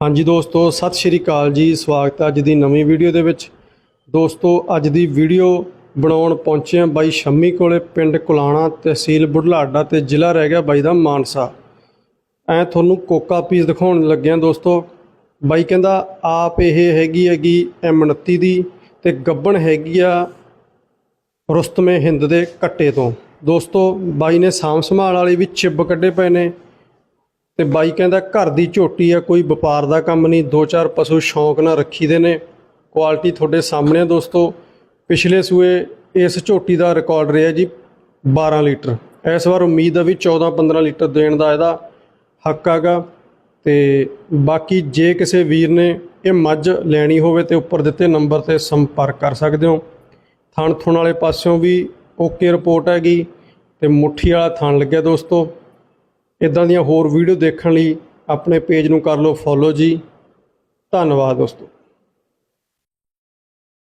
ਹਾਂਜੀ ਦੋਸਤੋ, ਸਤਿ ਸ਼੍ਰੀ ਅਕਾਲ ਜੀ। ਸਵਾਗਤ ਹੈ ਅੱਜ ਦੀ ਨਵੀਂ ਵੀਡੀਓ ਦੇ ਵਿੱਚ। ਦੋਸਤੋ, ਅੱਜ ਦੀ ਵੀਡੀਓ ਬਣਾਉਣ ਪਹੁੰਚੇ ਹਾਂ ਬਾਈ ਸ਼ੰਮੀ ਕੋਲੇ, ਪਿੰਡ ਕੁਲਾਣਾ ਤਹਿਸੀਲ ਬੁਢਲਾਡਾ ਤੇ ਜ਼ਿਲ੍ਹਾ ਰਹਿ ਗਿਆ ਬਾਈ ਦਾ ਮਾਨਸਾ। ਐ ਤੁਹਾਨੂੰ ਕੋਕਾ ਪੀਸ ਦਿਖਾਉਣ ਲੱਗਿਆ ਦੋਸਤੋ। ਬਾਈ ਕਹਿੰਦਾ, ਆਪ ਇਹ ਹੈਗੀ ਹੈਗੀ M29 ਦੀ ਤੇ ਗੱਬਣ ਹੈਗੀ ਆ ਰੁਸਤਮੇ ਹਿੰਦ ਦੇ ਕੱਟੇ ਤੋਂ। ਦੋਸਤੋ, ਬਾਈ ਨੇ ਸਾਂਭ ਸੰਭਾਲ ਵਾਲੀ ਵੀ ਚਿੱਬ ਕੱਢੇ ਪਏ ਨੇ। ਤੇ ਬਾਈ ਕਹਿੰਦਾ ਘਰ ਦੀ ਝੋਟੀ ਆ, ਕੋਈ ਵਪਾਰ ਦਾ ਕੰਮ ਨਹੀਂ, ਦੋ ਚਾਰ ਪਸ਼ੂ ਸ਼ੌਂਕ ਨਾਲ ਰੱਖੀਦੇ ਨੇ। ਕੁਆਲਿਟੀ ਤੁਹਾਡੇ ਸਾਹਮਣੇ ਦੋਸਤੋ। ਪਿਛਲੇ ਸੂਏ ਇਸ ਝੋਟੀ ਦਾ ਰਿਕਾਰਡ ਰਿਹਾ ਜੀ 12 ਲੀਟਰ। ਇਸ ਵਾਰ ਉਮੀਦ ਆ ਵੀ 14 15 ਲੀਟਰ ਦੇਣ ਦਾ ਇਹਦਾ ਹੱਕ ਆਗਾ ਤੇ ਬਾਕੀ ਜੇ ਕਿਸੇ ਵੀਰ ਨੇ ਇਹ ਮੱਝ ਲੈਣੀ ਹੋਵੇ ਤੇ ਉੱਪਰ ਦਿੱਤੇ ਨੰਬਰ ਤੇ ਸੰਪਰਕ ਕਰ ਸਕਦੇ ਹੋ। ਥਣ ਥੁਣ ਵਾਲੇ ਪਾਸਿਓਂ ਵੀ ਓਕੇ ਰਿਪੋਰਟ ਹੈਗੀ ਤੇ ਮੁੱਠੀ ਵਾਲਾ ਥਣ ਲੱਗਿਆ ਦੋਸਤੋ। ਇਦਾਂ ਦੀਆਂ ਹੋਰ ਵੀਡੀਓ ਦੇਖਣ ਲਈ ਆਪਣੇ ਪੇਜ ਨੂੰ ਕਰ ਲਓ ਫੋਲੋ ਜੀ। ਧੰਨਵਾਦ ਦੋਸਤੋ।